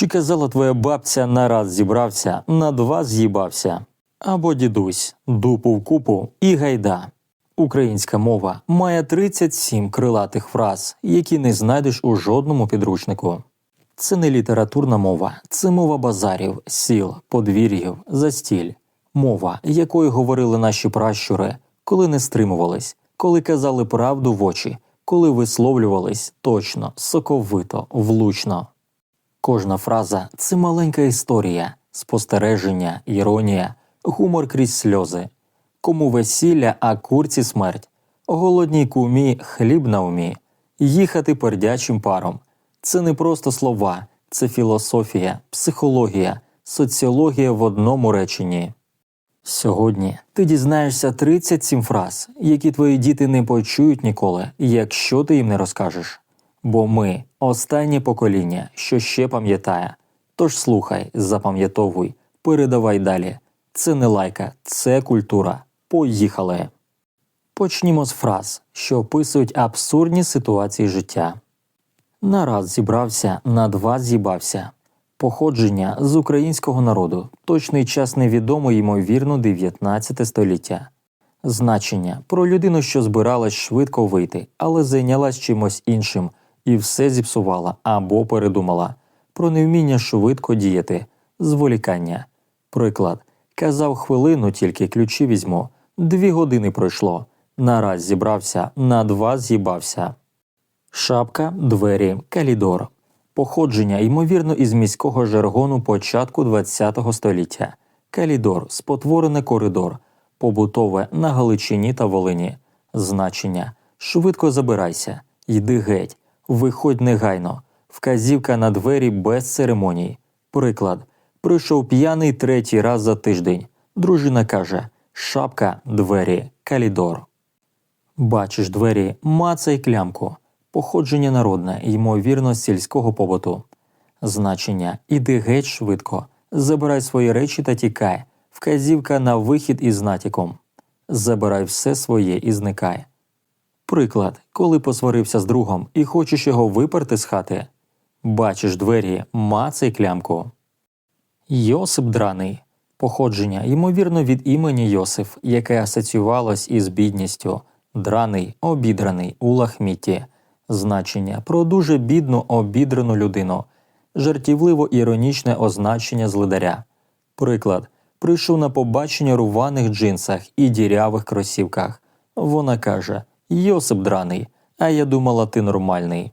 Чи казала твоя бабця на раз зібрався, на два з'їбався? Або дідусь, дупу в купу і гайда. Українська мова має 37 крилатих фраз, які не знайдеш у жодному підручнику. Це не літературна мова, це мова базарів, сіл, подвір'їв, застіль. Мова, якою говорили наші пращури, коли не стримувались, коли казали правду в очі, коли висловлювались точно, соковито, влучно. Кожна фраза це маленька історія, спостереження, іронія, гумор крізь сльози. Кому весілля, а курці смерть, голодній кумі хліб на умі, їхати пердячим паром. Це не просто слова, це філософія, психологія, соціологія в одному реченні. Сьогодні ти дізнаєшся 37 фраз, які твої діти не почують ніколи, якщо ти їм не розкажеш. Бо ми останнє покоління, що ще пам'ятає. Тож слухай, запам'ятовуй, передавай далі. Це не лайка, це культура. Поїхали. Почнімо з фраз, що описують абсурдні ситуації життя. На раз зібрався, на два з'їбався. Походження з українського народу. Точний час невідомо, ймовірно, 19 століття. Значення про людину, що збиралась швидко вийти, але зайнялась чимось іншим і все зіпсувала або передумала. Про невміння швидко діяти, зволікання. Приклад. Казав хвилину, тільки ключі візьму. Дві години пройшло. Нараз зібрався, на два з'їбався. Шапка, двері, калідор. Походження, ймовірно, із міського жаргону початку ХХ століття. Калідор спотворене коридор, побутове на Галичині та Волині. Значення швидко забирайся, йди геть, виходь негайно, вказівка на двері без церемоній. Приклад. Прийшов п'яний третій раз за тиждень. Дружина каже: Шапка, двері, калідор. Бачиш двері, мацай клямку. Походження народне, ймовірно, сільського побуту. Значення іди геть швидко, забирай свої речі та тікай. Вказівка на вихід із натяком. Забирай все своє і зникай. Приклад, коли посварився з другом і хочеш його виперти з хати. Бачиш двері, мацай клямку. Йосип Драний. Походження, ймовірно, від імені Йосиф, яке асоціювалось із бідністю, драний, обідраний у лахміті, значення про дуже бідну обідрану людину, жартівливо іронічне означення злидаря. Приклад прийшов на побачення рваних джинсах і дірявих кросівках. Вона каже: Йосип драний, а я думала, ти нормальний.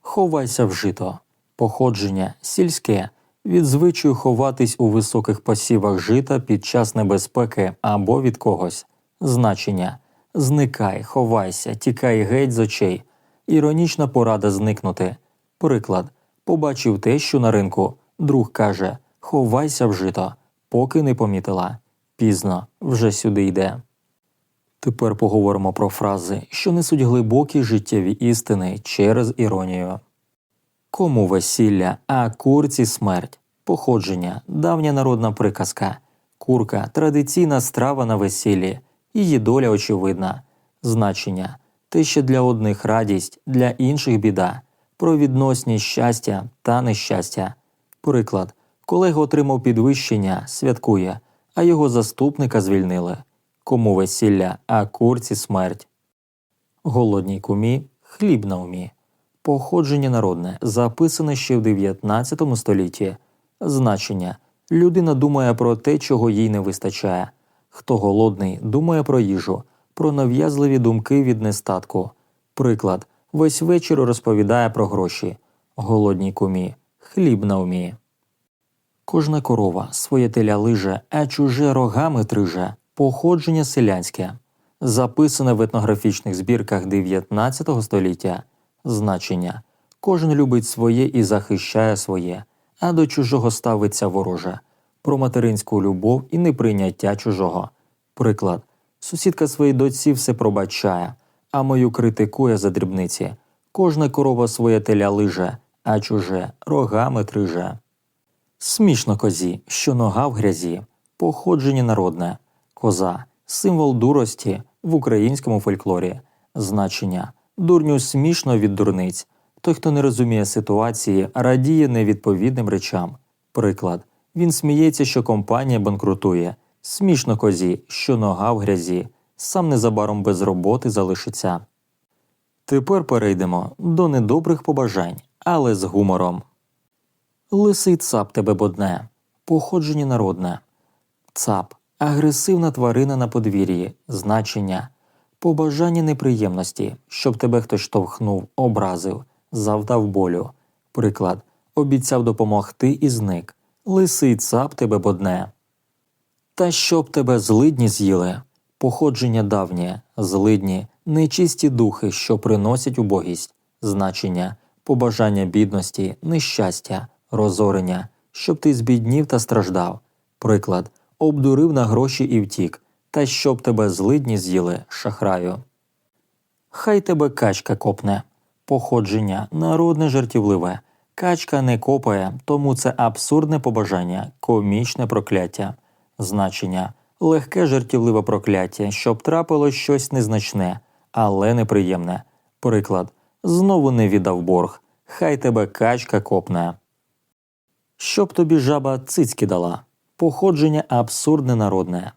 Ховайся в жито. Походження сільське від звичаю ховатись у високих посівах жита під час небезпеки або від когось. Значення зникай, ховайся, тікай геть з очей. Іронічна порада зникнути. Приклад побачив те, що на ринку. Друг каже: Ховайся в жито, поки не помітила. Пізно вже сюди йде. Тепер поговоримо про фрази, що несуть глибокі життєві істини через іронію. Кому весілля, а курці смерть. Походження, давня народна приказка. Курка традиційна страва на весіллі, її доля очевидна. Значення те, що для одних радість, для інших біда, про відносність щастя та нещастя. Приклад, колега отримав підвищення, святкує, а його заступника звільнили. Кому весілля, а курці смерть. Голодній кумі хліб на умі. Походження народне, записане ще в 19 столітті. Значення людина думає про те, чого їй не вистачає. Хто голодний, думає про їжу, про нав'язливі думки від нестатку. Приклад весь вечір розповідає про гроші. Голодній кумі, хліб на умі. Кожна корова своє теля лиже, а чуже рогами триже. Походження селянське. Записане в етнографічних збірках 19 століття. Значення кожен любить своє і захищає своє, а до чужого ставиться вороже. Про материнську любов і неприйняття чужого. Приклад сусідка своїй дочці все пробачає, а мою критикує за дрібниці. Кожна корова своє теля лиже, а чуже рогами триже. Смішно козі, що нога в грязі, походження народне, коза, символ дурості в українському фольклорі, значення дурню смішно від дурниць, Той, хто не розуміє ситуації, радіє невідповідним речам. Приклад, він сміється, що компанія банкрутує, смішно козі, що нога в грязі, сам незабаром без роботи залишиться. Тепер перейдемо до недобрих побажань, але з гумором. Лисий цап тебе бодне, походження народне. Цап агресивна тварина на подвір'ї, значення, побажання неприємності, щоб тебе хтось штовхнув, образив, завдав болю. Приклад, обіцяв допомогти і зник. Лисий цап тебе бодне. Та щоб тебе злидні з'їли, походження давнє, злидні, нечисті духи, що приносять убогість, значення, побажання бідності, нещастя, розорення, щоб ти збіднів та страждав. Приклад, обдурив на гроші і втік, та щоб тебе злидні з'їли, шахраю. Хай тебе качка копне. Походження народне жартівливе. Качка не копає, тому це абсурдне побажання, комічне прокляття. Значення легке жартівливе прокляття, щоб трапило щось незначне, але неприємне. Приклад знову не віддав борг. Хай тебе качка копне. Щоб тобі жаба цицьки дала. Походження абсурдне народне.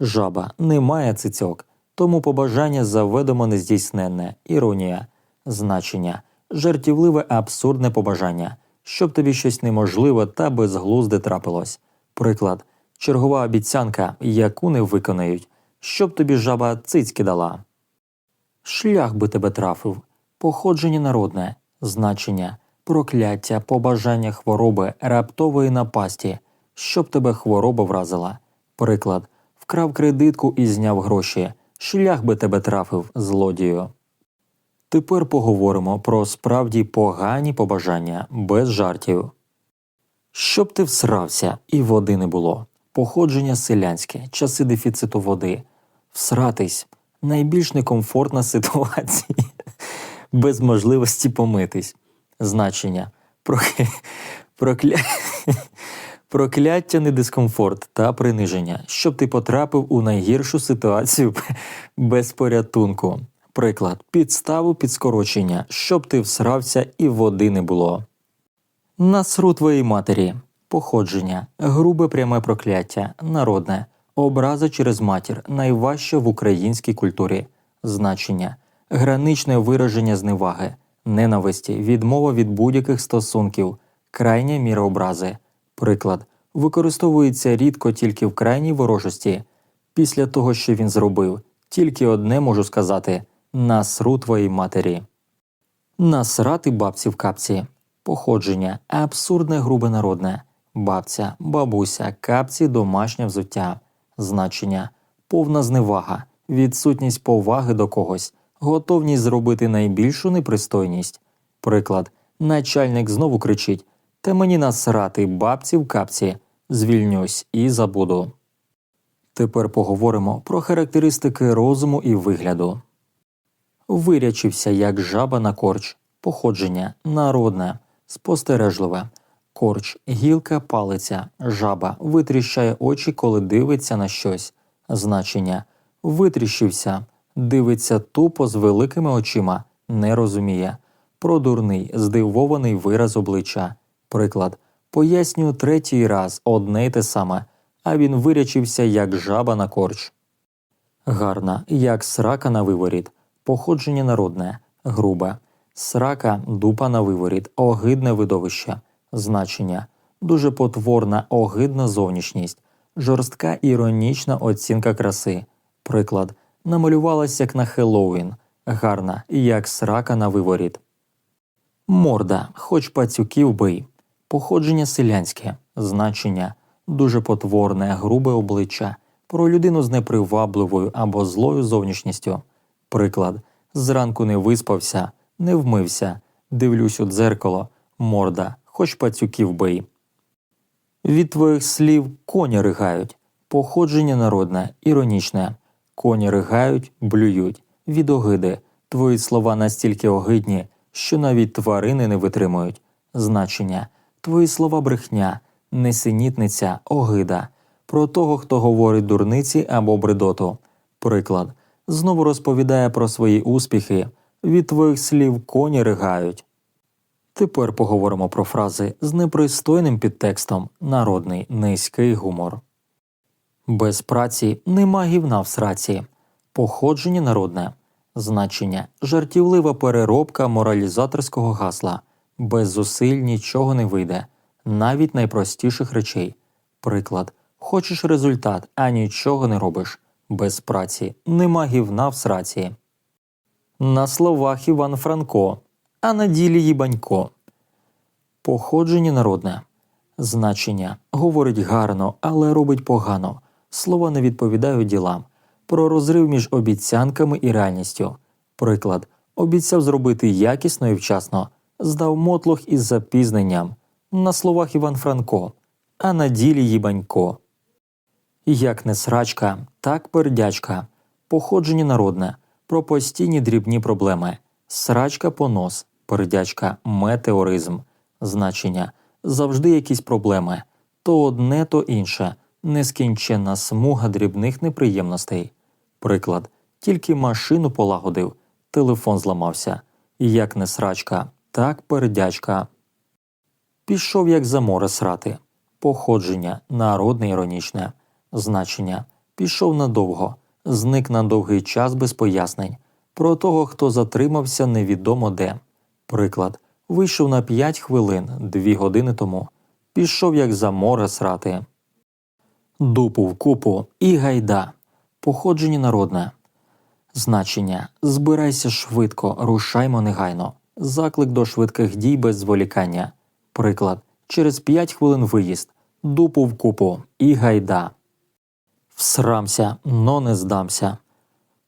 Жаба. Не має цицьок, тому побажання заведомо нездійсненне, іронія, значення, жартівливе абсурдне побажання, щоб тобі щось неможливе та безглузде трапилось. Приклад, чергова обіцянка, яку не виконають, щоб тобі жаба цицьки дала. Шлях би тебе трафив, походження народне, значення, прокляття, побажання хвороби, раптової напасті, щоб тебе хвороба вразила. Приклад, вкрав кредитку і зняв гроші, шлях би тебе трафив, злодію. Тепер поговоримо про справді погані побажання без жартів. Щоб ти всрався і води не було. Походження селянське, часи дефіциту води. Всратись найбільш некомфортна ситуація без можливості помитись. Значення Прокля... Прокля... прокляття, не дискомфорт та приниження, щоб ти потрапив у найгіршу ситуацію без порятунку. Приклад. Підставу під скорочення, щоб ти всрався і води не було. Насру твоїй матері. Походження, грубе пряме прокляття, народне, образа через матір, найважче в українській культурі, значення, граничне вираження зневаги, ненависті, відмова від будь-яких стосунків, крайня міра образи. Приклад використовується рідко тільки в крайній ворожості. Після того, що він зробив, тільки одне можу сказати насру твоїй матері. Насрати бабці в капці. Походження абсурдне грубе народне. Бабця, бабуся, капці, домашнє взуття. Значення повна зневага, відсутність поваги до когось, готовність зробити найбільшу непристойність. Приклад, начальник знову кричить Та мені насрати бабці в капці, звільнюсь і забуду. Тепер поговоримо про характеристики розуму і вигляду. Вирячився, як жаба на корч, походження народне, спостережливе. Корч, гілка, палиця, жаба витріщає очі, коли дивиться на щось. Значення витріщився, дивиться тупо з великими очима, не розуміє. Продурний, здивований вираз обличчя. Приклад пояснюю третій раз одне й те саме, а він вирячився, як жаба на корч. Гарна, як срака на виворіт, походження народне, грубе, срака, дупа на виворіт, огидне видовище значення, дуже потворна огидна зовнішність, жорстка іронічна оцінка краси. Приклад намалювалась як на Хеллоуін, гарна, як срака на виворіт. Морда, хоч пацюків бий, походження селянське, значення, дуже потворне, грубе обличчя, про людину з непривабливою або злою зовнішністю. Приклад зранку не виспався, не вмився, дивлюсь у дзеркало, морда, хоч пацюків бий. Від твоїх слів коні ригають, походження народне, іронічне. Коні ригають, блюють, від огиди. Твої слова настільки огидні, що навіть тварини не витримують. Значення твої слова брехня, несенітниця, огида. Про того, хто говорить дурниці або бредоту. Приклад знову розповідає про свої успіхи. Від твоїх слів коні ригають. Тепер поговоримо про фрази з непристойним підтекстом народний низький гумор. Без праці нема гівна в сраці. Походження народне. Значення жартівлива переробка моралізаторського гасла. Без зусиль нічого не вийде, навіть найпростіших речей. Приклад: хочеш результат, а нічого не робиш. Без праці нема гівна в сраці. На словах Іван Франко, а на ділі їбанько. Походження народне. Значення говорить гарно, але робить погано. Слова не відповідають ділам. Про розрив між обіцянками і реальністю. Приклад: обіцяв зробити якісно і вчасно, здав мотлох із запізненням. На словах Іван Франко, а на ділі їбанько. Як не срачка, так пердячка. Походження народне. Про постійні дрібні проблеми. Срачка понос, пердячка метеоризм. Значення завжди якісь проблеми. То одне, то інше. Нескінченна смуга дрібних неприємностей. Приклад: тільки машину полагодив, телефон зламався. Як не срачка, так пердячка. Пішов як за море срати. Походження народне іронічне. Значення пішов надовго, зник на довгий час без пояснень. Про того, хто затримався, невідомо де. Приклад вийшов на 5 хвилин, 2 години тому. Пішов як за море срати. Дупу в купу і гайда. Походження народне. Значення збирайся швидко, рушаймо негайно. Заклик до швидких дій без зволікання. Приклад через 5 хвилин виїзд. Дупу в купу і гайда. Всрамся, но не здамся.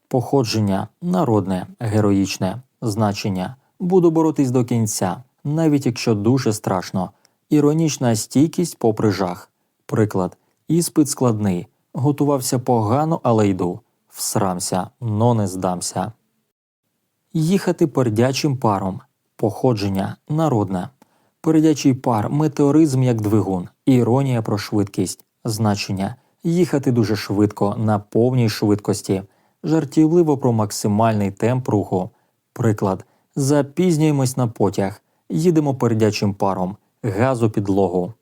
Походження народне, героїчне. Значення буду боротись до кінця, навіть якщо дуже страшно. Іронічна стійкість попри жах. Приклад іспит складний. Готувався погано, але йду. Всрамся, но не здамся. Їхати пердячим паром. Походження народне. Передячий пар метеоризм як двигун, іронія про швидкість, значення їхати дуже швидко на повній швидкості, жартівливо про максимальний темп руху. Приклад запізнюємось на потяг, їдемо передячим паром, газу підлогу.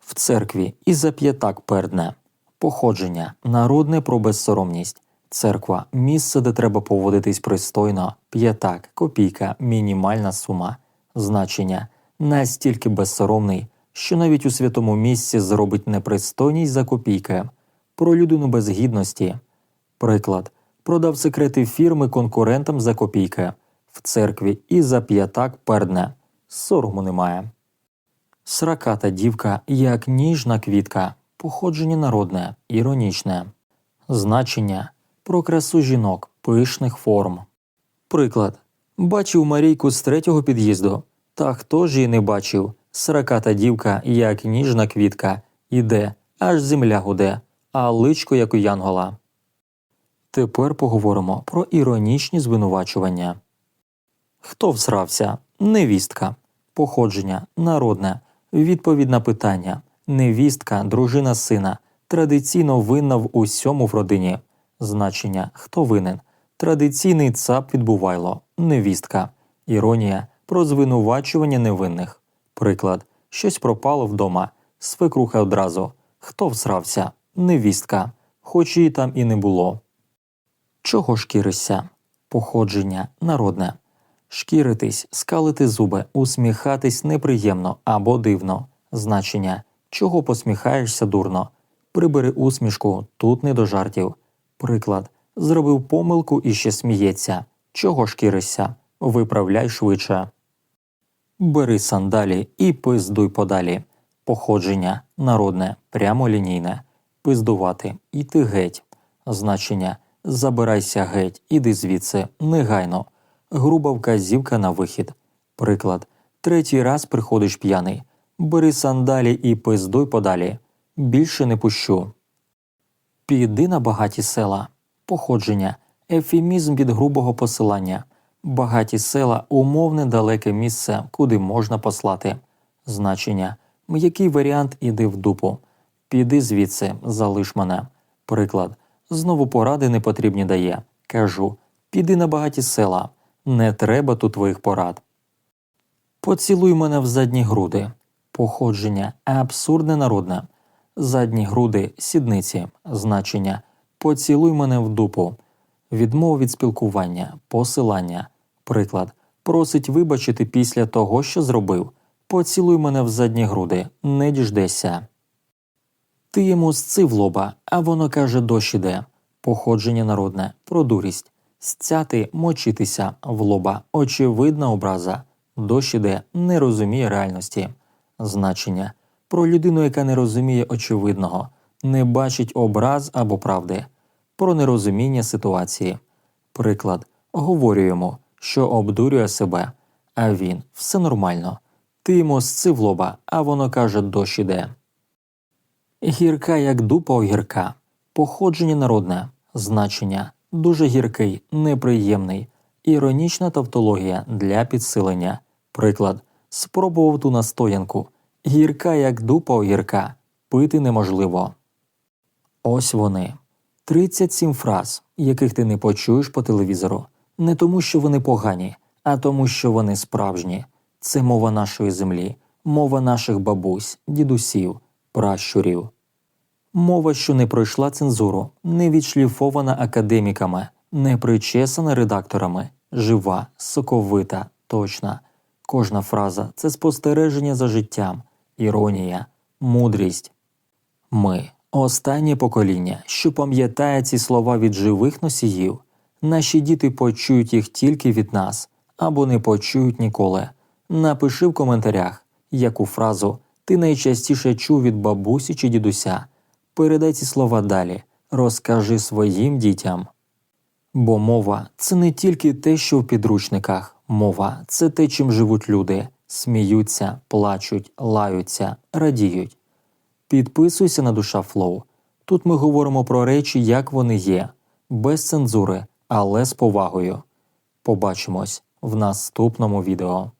В церкві і за п'ятак пердне. Походження народне про безсоромність. Церква місце, де треба поводитись пристойно, п'ятак, копійка, мінімальна сума, значення. Настільки безсоромний, що навіть у святому місці зробить непристойність за копійки, про людину без гідності. Приклад. Продав секрети фірми конкурентам за копійки, в церкві і за п'ятак пердне, сорому немає. Сраката дівка як ніжна квітка, походження народне, іронічне, значення. Про красу жінок пишних форм. Приклад бачив Марійку з третього під'їзду, та хто ж її не бачив? Сраката дівка, як ніжна квітка, іде, аж земля гуде, а личко, як у янгола. Тепер поговоримо про іронічні звинувачування. Хто всрався? Невістка. Походження народне. Відповідь на питання. Невістка, дружина сина. Традиційно винна в усьому в родині. Значення хто винен. Традиційний цап відбувайло. Невістка. Іронія про звинувачування невинних. Приклад щось пропало вдома. Свекруха одразу. Хто всрався? Невістка. Хоч її там і не було. Чого шкіришся? Походження народне. Шкіритись, скалити зуби, усміхатись неприємно або дивно. Значення чого посміхаєшся дурно. Прибери усмішку, тут не до жартів. Приклад зробив помилку і ще сміється. Чого шкіришся? Виправляй швидше. Бери сандалі і пиздуй подалі. Походження народне, прямолінійне. Пиздувати, іти геть. Значення забирайся геть, іди звідси, негайно. Груба вказівка на вихід. Приклад третій раз приходиш п'яний. Бери сандалі і пиздуй подалі. Більше не пущу. Піди на багаті села. Походження, ефемізм від грубого посилання. Багаті села умовне далеке місце, куди можна послати. Значення м'який варіант іди в дупу. Піди звідси, залиш мене. Приклад знову поради непотрібні дає. Кажу піди на багаті села. Не треба тут твоїх порад. Поцілуй мене в задні груди. Походження абсурдне народне. Задні груди сідниці. Значення Поцілуй мене в дупу. Відмова від спілкування, посилання. Приклад. Просить вибачити після того, що зробив. Поцілуй мене в задні груди, не діждешся. Ти йому сци в лоба, а воно каже дощ іде. Походження народне, про дурість. Сцяти, мочитися в лоба, очевидна образа. Дощ іде, не розуміє реальності. Значення про людину, яка не розуміє очевидного, не бачить образ або правди, про нерозуміння ситуації. Приклад, говорю йому, що обдурює себе, а він все нормально. Ти йому сци в лоба, а воно каже дощ іде. Гірка як дупа огірка. Походження народне. Значення дуже гіркий, неприємний. Іронічна тавтологія для підсилення. Приклад. Спробував ту настоянку. Гірка як дупа огірка. Пити неможливо. Ось вони. 37 фраз, яких ти не почуєш по телевізору. Не тому, що вони погані, а тому, що вони справжні. Це мова нашої землі, мова наших бабусь, дідусів, пращурів. Мова, що не пройшла цензуру, не відшліфована академіками, не причесана редакторами, жива, соковита, точна. Кожна фраза це спостереження за життям, іронія, мудрість. Ми останнє покоління, що пам'ятає ці слова від живих носіїв. Наші діти почують їх тільки від нас або не почують ніколи. Напиши в коментарях, яку фразу ти найчастіше чув від бабусі чи дідуся. Передай ці слова далі, розкажи своїм дітям. Бо мова це не тільки те, що в підручниках, мова це те, чим живуть люди, сміються, плачуть, лаються, радіють. Підписуйся на душа Флоу. Тут ми говоримо про речі, як вони є, без цензури, але з повагою. Побачимось в наступному відео.